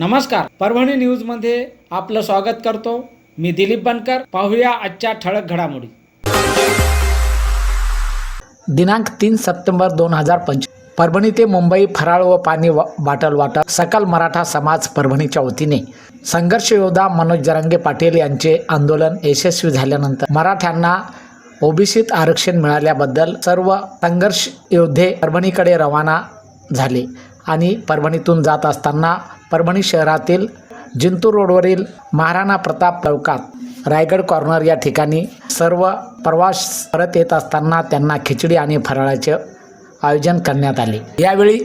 नमस्कार. परभणी न्यूजमध्ये आपलं स्वागत करतो. मी दिलीप बनकर. पाहूया आजच्या ठळक घडामोडी. दिनांक तीन सप्टेंबर दोन हजार पंच परभणी ते मुंबई फराळ व पाणी वा- बाटल वाटप सकल मराठा समाज परभणीच्या वतीने. संघर्ष योद्धा मनोज जरांगे पाटील यांचे आंदोलन यशस्वी झाल्यानंतर मराठ्यांना ओबीसीत आरक्षण मिळाल्याबद्दल सर्व संघर्ष योद्धे परभणीकडे रवाना झाले. आणि परभणीतून जात असताना परभणी शहरातील जिंतूर रोडवरील महाराणा प्रताप चौकात रायगड कॉर्नर या ठिकाणी सर्व प्रवास परत येत असताना त्यांना खिचडी आणि फराळाचे आयोजन करण्यात आले. यावेळी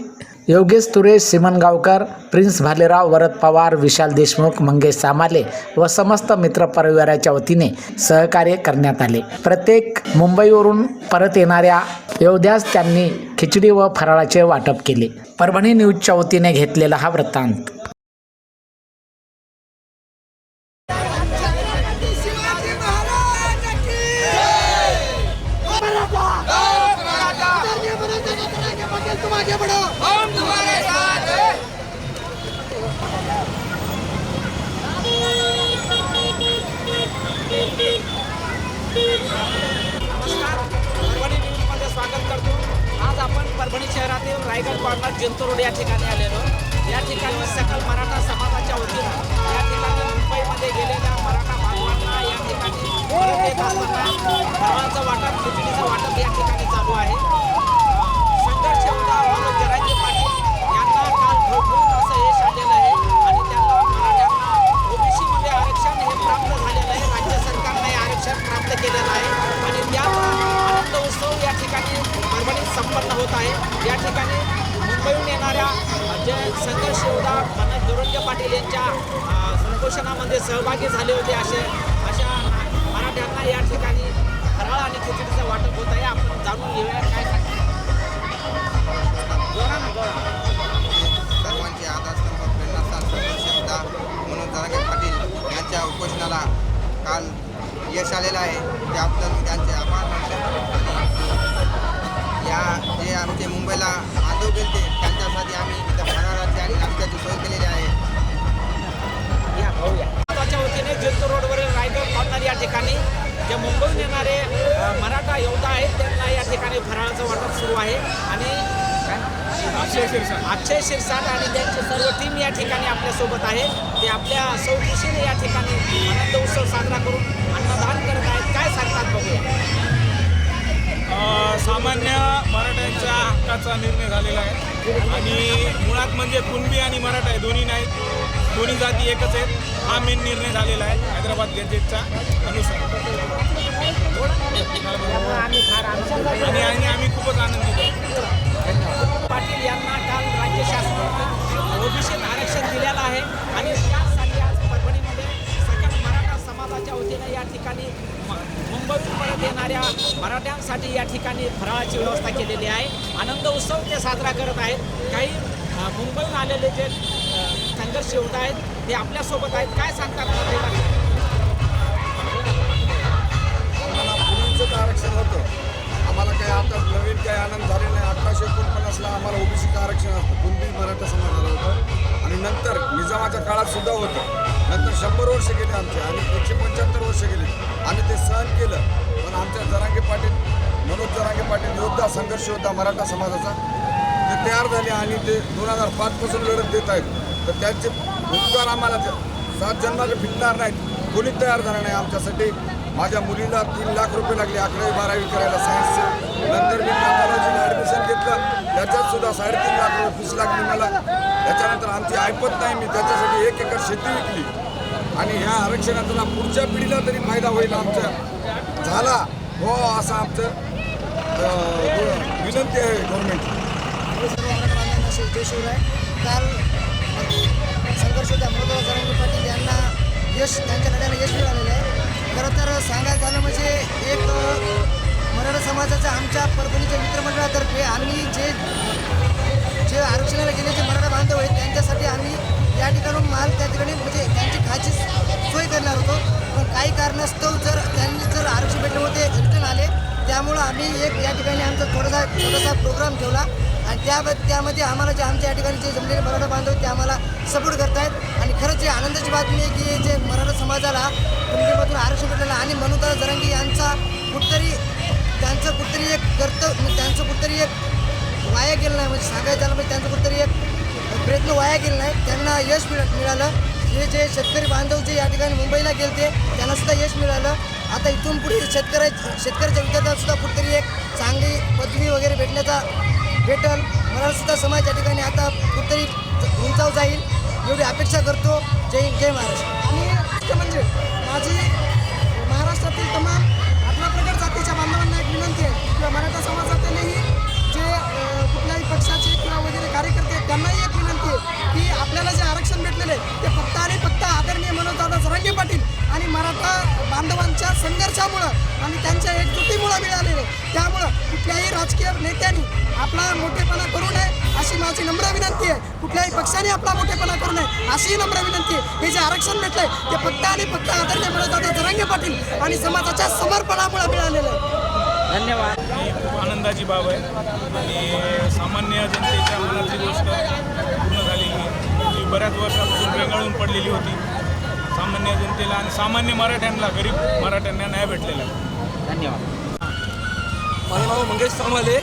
योगेश तुरे सिमनगावकर प्रिन्स भालेराव वरद पवार विशाल देशमुख मंगेश सामाले व समस्त मित्र परिवाराच्या वतीने सहकार्य करण्यात आले. प्रत्येक मुंबईवरून परत येणाऱ्या योद्ध्यास त्यांनी खिचडी व फराळाचे वाटप केले. परभणी न्यूजच्या वतीने घेतलेला हा वृत्तांत. परभणी स्वागत करतो. आज आपण परभणी शहरातील रायगड कॉर्नर जिंतूर रोड या ठिकाणी आलेलो या ठिकाणी सकल मराठा समाजाच्या वतीनं या ठिकाणी मुंबईमध्ये गेलेल्या मराठा बांधवांना या ठिकाणी परत येत असताना फळाचं वाटप खिचडीचं वाटप या ठिकाणी चालू आहे संघर्ष योद्धा मनोज जरांगे पाटील यांना काल ठोठवून असं यश आलेलं आहे आणि त्यांना मराठ्यांना ओबीसीमध्ये आरक्षण हे प्राप्त झालेलं आहे राज्य सरकारने हे आरक्षण प्राप्त केलेलं आहे आणि त्याचा आनंद उत्सव या ठिकाणी परभणीत संपन्न होत आहे या ठिकाणी मुंबईहून येणाऱ्या अ, जे संघर्ष योद्धा मनोज दोरंगे पाटील यांच्या अ, उपोषणामध्ये सहभागी झाले होते असे अशा मराठ्यांना या ठिकाणी फराळ आणि खिचडीचं वाटप होत आहे. आपण जाणून घेऊया काय सर्वांचे आधारस्तंभ प्रेरणास्थान म्हणून जरांगे पाटील यांच्या उपोषणाला काल यश आलेलं आहे. त्याबद्दल मी त्यांचे आभार मानतो आणि या जे आमचे मुंबईला आंदोलन गेलते त्यांच्यासाठी आम्ही इथं फराळाची आणि नाश्त्याची सोय केलेली आहे. या भाऊया त्याच्या वतीने जिंतूर रोडवरील रायगड कॉर्नर या ठिकाणी जे मुंबईहून येणारे मराठा योद्धा आहेत त्यांना या ठिकाणी फराळाचं वाटप सुरू आहे. आणि अक्षय शिरसाट. अक्षय शिरसाट आणि त्यांची सर्व टीम या ठिकाणी आपल्यासोबत आहे. ते आपल्या सौकुशीने या ठिकाणी आनंद उत्सव साजरा करून अन्नदान करत आहेत. काय सांगतात बघूया. सामान्य मराठ्यांच्या हक्काचा निर्णय झालेला आहे. आणि मुळात म्हणजे कुणबी आणि मराठा आहे दोन्ही नाहीत. दोन्ही जाती एकच आहेत. हा मेन निर्णय झालेला आहे हैदराबाद गॅजेटचा अनुसार. आम्ही फार आणि आणि आम्ही खूपच आनंदित आहोत. पाटील यांना काल राज्य शासनानं ओबीसीत आरक्षण दिलेलं आहे. आणि त्यासाठी आज परभणीमध्ये सकल मराठा समाजाच्या वतीनं या ठिकाणी मुंबईतून परत येणाऱ्या मराठ्यांसाठी या ठिकाणी फराळाची व्यवस्था केलेली आहे. आनंद उत्सव ते साजरा करत आहेत. काही मुंबईहून आलेले जे संघर्ष योद्धा आहेत ते आपल्यासोबत आहेत. काय सांगतात आपल्याला आम्हाला आरक्षण होतं. आम्हाला काही आता नवीन काही आनंद झाले नाही. अठराशे एकोणपन्नासला आम्हाला ओबीसीचं आरक्षण असतं. कुणबी मराठा समाजाला होतं. आणि नंतर निजामाच्या काळात सुद्धा होतं. नंतर शंभर वर्ष गेले आमचे आणि एकशे पंच्याहत्तर वर्ष गेले. आम्ही ते सहन केलं. पण आमच्या जरांगे पाटील मनोज जरांगे पाटील योद्धा संघर्ष योद्धा मराठा समाजाचा ते तयार झाले आणि ते दोन हजार पाचपासून लढत देत आहेत. तर त्यांचे उपकार आम्हाला सात जन्माला फिटणार नाहीत. कोणी तयार झालं नाही आमच्यासाठी. माझ्या मुलीला तीन लाख रुपये लागले. अकरावी बारावी करायला सायन्सचे नंतर मी पॅथॉलॉजीला ॲडमिशन घेतलं. त्याच्यात सुद्धा साडेतीन लाख रुपये फीस लागली मला. त्याच्यानंतर आमची ऐपत नाही. मी त्याच्यासाठी एक एकर शेती विकली. आणि ह्या आरक्षणाचा पुढच्या पिढीला तरी फायदा होईल आमच्या झाला. हो असं आमचं विनंती आहे गव्हर्नमेंट शिवराय. काल संघर्ष होता मनोज जरांगे पाटील यांना यश त्यांच्या लढ्याला यश मिळालेलं आहे. खरं तर सांगायचं झालं म्हणजे एक मराठा समाजाच्या आमच्या परभणीच्या मित्रमंडळातर्फे आम्ही जे जे आरक्षणाला गेले जे मराठा बांधव आहेत त्यांच्यासाठी आम्ही या ठिकाणून माल त्या ठिकाणी म्हणजे त्यांची खाची सोय करणार होतो. पण काही कारणास्तव जर त्यांनी जर आरक्षण भेटले होते रिटर्न आले त्यामुळं आम्ही एक या ठिकाणी आमचा थोडासा थोडासा प्रोग्राम ठेवला. आणि त्या त्यामध्ये आम्हाला जे आमच्या या ठिकाणी जे जमलेले मराठा बांधव ते आम्हाला सपोर्ट करतायत. आणि खरंच जे आनंदाची बातमी आहे की जे मराठा समाजाला कुणबीमधून आरक्षण भेटलेलं आणि मनुता जरंगी जरांगी यांचा कुठतरी त्यांचं कुठतरी एक कर्तव्य म्हणजे त्यांचं कुठतरी एक वाया गेलं नाही. म्हणजे सांगायचं झालं म्हणजे त्यांचं कुठतरी एक प्रयत्न वाया गेला नाही. त्यांना यश मिळ मिळालं. हे जे शेतकरी बांधव जे या ठिकाणी मुंबईला गेलते त्यांना सुद्धा यश मिळालं. आता इथून पुढे शेतकऱ्या शेतकऱ्याच्या विद्यार्थ्याला सुद्धा कुठतरी एक चांगली पदवी वगैरे भेटण्याचा भेटल. मला सुद्धा समाज या ठिकाणी आता कुठेतरी उंचाव जाईल एवढी अपेक्षा करतो. जय जय महाराष्ट्र. आणि म्हणजे माझी महाराष्ट्रातील तमाम आपल्या प्रगत जातीच्या बांधवांना एक विनंती आहे किंवा मराठा समाजातीलही जे कुठल्याही पक्षाचे किंवा वगैरे कार्यकर्ते आहेत त्यांनाही एक विनंती आहे की आपल्याला जे आरक्षण भेटलेले आहे ते फक्त आणि फक्त आदरणीय मनोजदादा जरांगे पाटील आणि मराठा बांधवांच्या संघर्षामुळं आणि त्यांच्या एकजुटीमुळं मिळालं. त्यामुळं कुठल्याही राजकीय नेत्यांनी आपला मोठेपणा करू नये अशी माझी नम्र विनंती आहे. कुठल्याही पक्षाने आपला मोठेपणा करू नये अशी नम्र विनंती आहे. हे जे आरक्षण भेटलंय ते फक्त आणि फक्त आदरणीय मनोजदादा जरांगे पाटील आणि समाजाच्या समर्पणामुळे मिळालेलं आहे. धन्यवाद. ही खूप आनंदाची बाब आहे. आणि सामान्य जनतेच्या मनातली गोष्ट पूर्ण झालेली आहे जी बऱ्याच वर्षापासून रेंगाळून पडलेली होती. सामान्य जनतेला आणि सामान्य मराठ्यांना गरीब मराठ्यांना न्याय भेटलेला आहे. धन्यवाद. माझं नाव मंगेश सामाले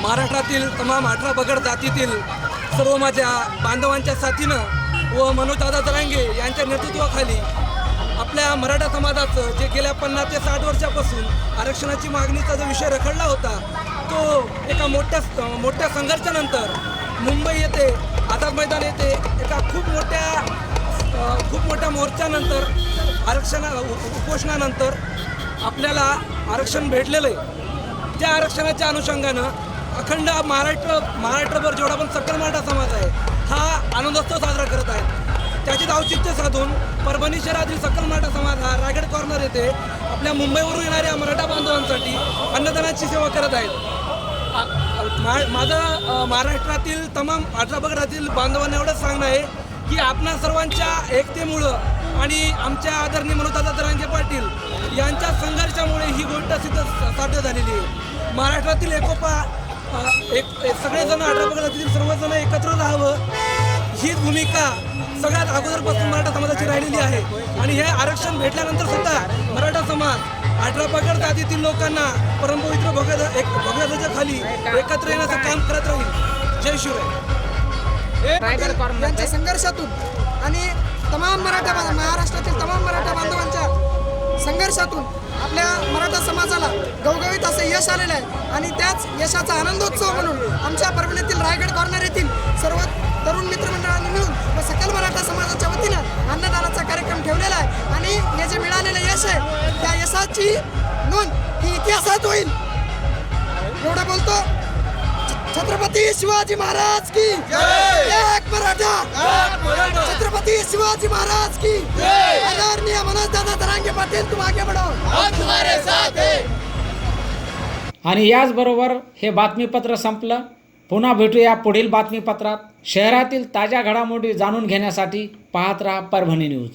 महाराष्ट्रातील तमाम अठरा बगड जातीतील सर्व माझ्या बांधवांच्या साथीनं व मनोजदादा जरांगे यांच्या नेतृत्वाखाली आपल्या मराठा समाजाचं जे गेल्या पन्नास ते साठ वर्षापासून आरक्षणाची मागणीचा जो विषय रखडला होता तो एका मोठ्या मोठ्या संघर्षानंतर मुंबई येथे आझाद मैदान येथे एका खूप मोठ्या खूप मोठ्या मोर्चानंतर आरक्षणा उपोषणानंतर आपल्याला आरक्षण भेटलेलं आहे. त्या आरक्षणाच्या अनुषंगानं अखंड महाराष्ट्र महाराष्ट्रभर जेवढा पण सकल मराठा समाज आहे हा आनंदोत्सव साजरा करत आहे त्याचेच औचित्य साधून परभणी शहरातील सकल मराठा समाज हा रायगड कॉर्नर येथे आपल्या मुंबईवरून येणाऱ्या मराठा बांधवांसाठी अन्नदानाची सेवा करत आहेत. मा- माझं महाराष्ट्रातील तमाम आठरा बांधवांना एवढंच सांगणं आहे की आपणा सर्वांच्या एकतेमुळं आणि आमच्या आदरणीय मनोदादा दरांगे पाटील यांच्या संघर्षामुळे ही गोष्ट सिद्ध साध्य झालेली आहे. महाराष्ट्रातील एकोपा एक सगळेजण अठरा सर्वजण एकत्र राहावं. ही भूमिका सगळ्यात अगोदरपासून मराठा समाजाची राहिलेली आहे. आणि हे आरक्षण भेटल्यानंतर सुद्धा मराठा समाज अठरा पगड जातीतील लोकांना परमपवित्र भगवदा एक भगवदाच्या खाली एकत्र येण्याचं काम करत राहील. जय शिवराय. यांच्या संघर्षातून आणि तमाम मराठा महाराष्ट्रातील तमाम मराठा बांधवांच्या संघर्षातून आपल्या मराठा समाजाला गवगवीत असं यश आलेलं आहे. आणि त्याच यशाचा आनंदोत्सव म्हणून आमच्या परभणीतील रायगड कॉर्नर येथील सर्व तरुण मित्रमंडळांनी मिळून व सकल मराठा समाजाच्या वतीनं अन्नदानाचा कार्यक्रम ठेवलेला आहे. आणि हे जे मिळालेलं यश आहे त्या यशाची नोंद ही इतिहासात होईल. एवढं बोलतो. छत्रपती शिवाजी महाराज की एक मराठा! छत्रपती शिवाजी महाराज की आदरणीय मनोज दादा तरांगे पाटील तुम आगे बढ़ो आणि याचबरोबर हे बातमीपत्र संपलं. पुन्हा भेटूया पुढील बातमीपत्रात. शहरातील ताज्या घडामोडी जाणून घेण्यासाठी पाहत राहा परभणी न्यूज.